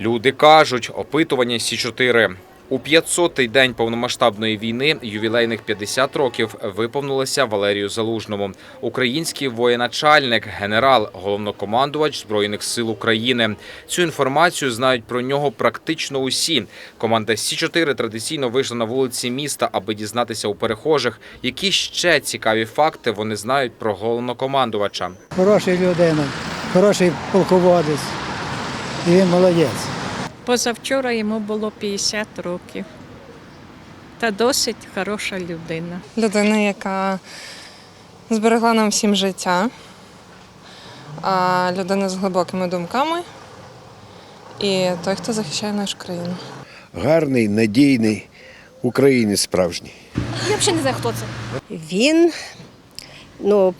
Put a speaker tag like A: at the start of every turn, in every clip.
A: Люди кажуть, опитування Сі 4 у 500-й день повномасштабної війни ювілейних 50 років виповнилося Валерію Залужному. Український воєначальник, генерал, головнокомандувач збройних сил України. Цю інформацію знають про нього практично усі. Команда Сі 4 традиційно вийшла на вулиці міста, аби дізнатися у перехожих, які ще цікаві факти вони знають про головнокомандувача.
B: Хороший людина, хороший полководець. І він молодець.
C: Позавчора йому було 50 років. Та досить хороша людина.
D: людина, яка зберегла нам всім життя, а людина з глибокими думками і той, хто захищає нашу країну.
E: гарний, надійний українець справжній.
F: Я взагалі не знаю, хто це.
G: Він, ну,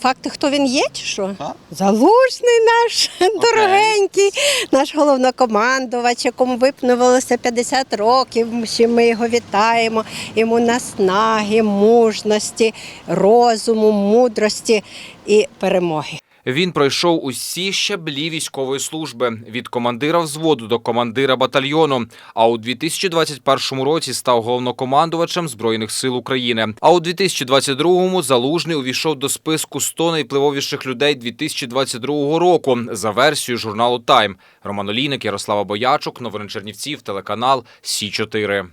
G: факти, хто він є, чи що? Залужний наш, дорогенький, наш головнокомандувач, якому випнувалося 50 років. Ще ми його вітаємо. Йому наснаги, мужності, розуму, мудрості і перемоги.
A: Він пройшов усі щаблі військової служби від командира взводу до командира батальйону. А у 2021 році став головнокомандувачем збройних сил України. А у 2022-му залужний увійшов до списку 100 найвпливовіших людей 2022 року за версією журналу Тайм. Роман Олійник, Ярослава Боячук, новини Чернівців, телеканал Сі 4